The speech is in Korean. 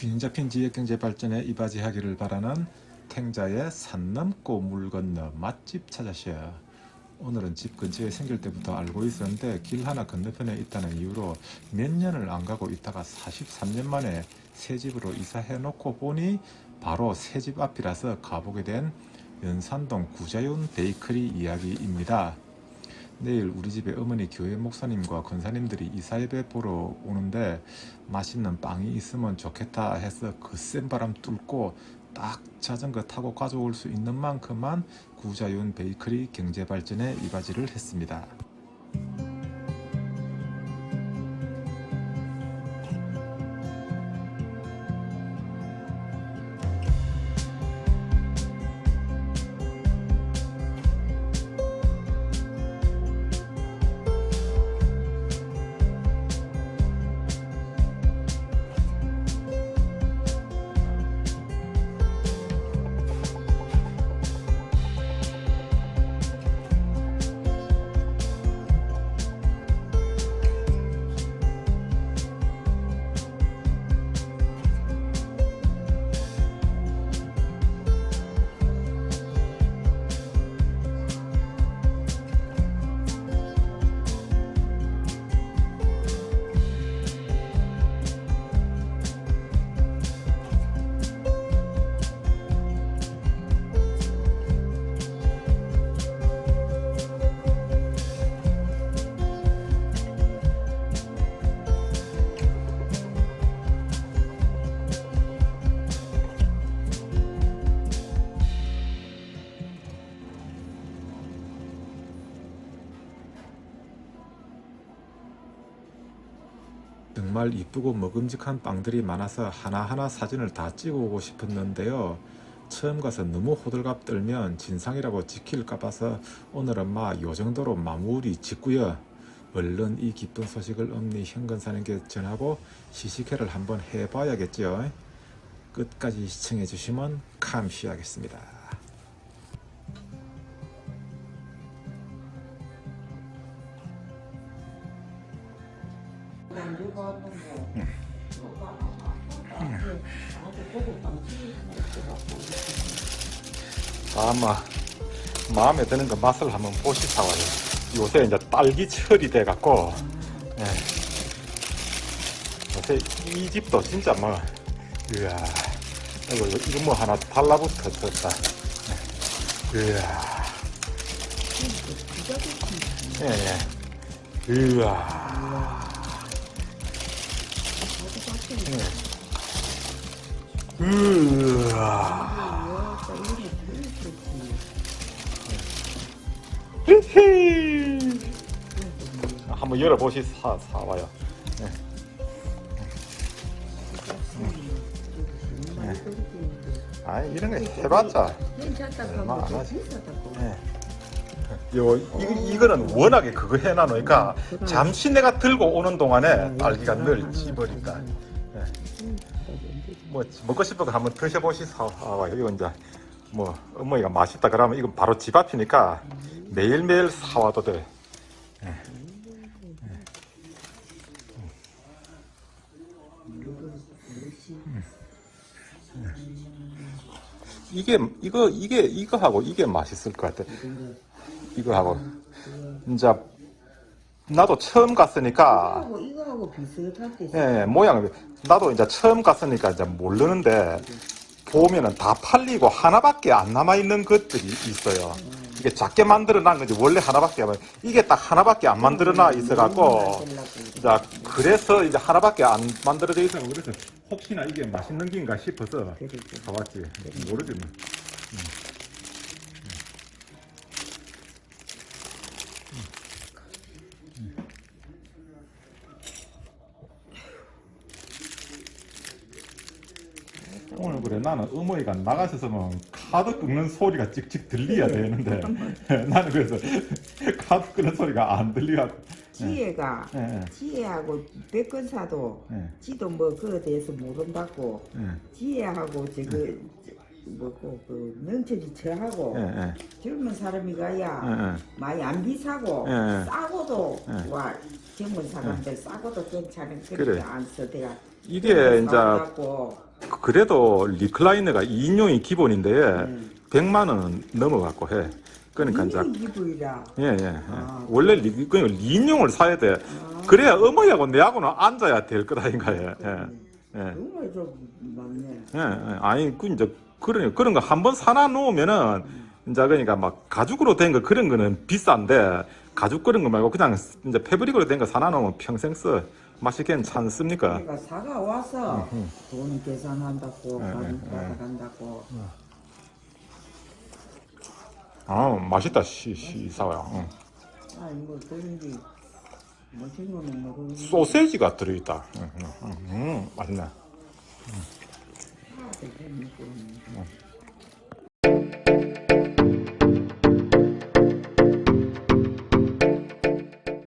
균 잡힌 지역경제 발전에 이바지하기를 바라는 탱자의 산 넘고 물 건너 맛집 찾아셔. 오늘은 집 근처에 생길 때부터 알고 있었는데 길 하나 건너편에 있다는 이유로 몇 년을 안 가고 있다가 43년 만에 새 집으로 이사해 놓고 보니 바로 새 집 앞이라서 가보게 된 연산동 구자윤 베이커리 이야기입니다. 내일 우리 집에 어머니 교회 목사님과 권사님들이 이사예배 보러 오는데 맛있는 빵이 있으면 좋겠다 해서 그 센 바람 뚫고 딱 자전거 타고 가져올 수 있는 만큼만 구자윤 베이커리 경제 발전에 이바지를 했습니다. 정말 이쁘고 먹음직한 빵들이 많아서 하나하나 사진을 다 찍어오고 싶었는데요. 처음 가서 너무 호들갑 떨면 진상이라고 지킬까 봐서 오늘은 마요 정도로 마무리 짓고요. 얼른 이 기쁜 소식을 엄니 현근사님께 전하고 시식회를 한번 해봐야겠죠. 끝까지 시청해 주시면 감시하겠습니다. 아마 마음에 드는 거 맛을 한번 보시사와요. 요새 이제 딸기철이 돼갖고 예. 요새 이 집도 진짜 뭐 이야 이거 이거 뭐 하나 달라붙었다. 이야 예예 이야 예. 으아 히히. 한번 열어보시 사 사와요. 네. 네. 아 이런 거 해봤자 얼마 안 하지. 네. 요 이, 이거는 워낙에 그거 해놔놓으니까 잠시 내가 들고 오는 동안에 딸기가 늘 찌버린다. 네. 뭐 먹고 싶은 거 한번 드셔보시 사와요. 이거 이제 뭐 어머니가 맛있다 그러면 이건 바로 집 앞이니까 매일매일 사와도 돼. 예. 이게 이거 이게 이거 하고 이게 맛있을 것 같아. 이거 하고 이제 나도 처음 갔으니까. 이거하고 이거하고 비슷하게 예, 모양을 나도 이제 처음 갔으니까 이제 모르는데 보면은 다 팔리고 하나밖에 안 남아 있는 것들이 있어요. 이게 작게 만들어 놨 건지 원래 하나밖에 안 이게 딱 하나밖에 안 만들어 놔 있어 갖고 이제 그래서 이제 하나밖에 안 만들어져 있어 그래서 혹시나 이게 맛있는 긴가 싶어서 가봤지. 모르지 뭐. 오늘 그래 나는 어머니가 나가셔서는 카드 끄는 소리가 찍찍 들려야 되는데. 나는 그래서 카드 끄는 소리가 안 들려갖고. 지혜가 예, 예, 지혜하고 백건사도 예, 지도 뭐 그에 대해서 모른다고. 예, 지혜하고 저거 뭐고 그 명철이 저하고 예, 예, 젊은 사람이 가야 예, 예. 많이 안 비싸고 예, 예. 싸고도 예. 와 젊은 사람들 싸고도 괜찮은 그래. 그렇게 안 써대가 이게 이제 고 그래도 리클라이너가 2인용이 기본인데 음. 100만 원 넘어갖고 해. 그러니까 이제 기부이라. 예, 예, 예. 아. 원래 리, 그러니까 리인용을 사야 돼. 아. 그래야 어머니하고 내하고는 앉아야 될 거다 이거예요. 예, 예, 정말 좀 많네. 예, 예. 아니 그 이제 그런 그런 거 한 번 사놔 놓으면은 이제 그러니까 막 가죽으로 된 거 그런 거는 비싼데 가죽 그런 거 말고 그냥 이제 패브릭으로 된 거 사놔 놓으면 평생 써 맛이 괜찮습니까? 내가 사가 와서 돈 계산한다고 예, 반 예, 받아간다고. 아 맛있다 시, 시 사와요. 응. 아니 뭐 돈인지 멋진 거는 모르고. 소세지가 들어있다. 응, 응, 응, 응, 맛있네. 아, 먹고 있네.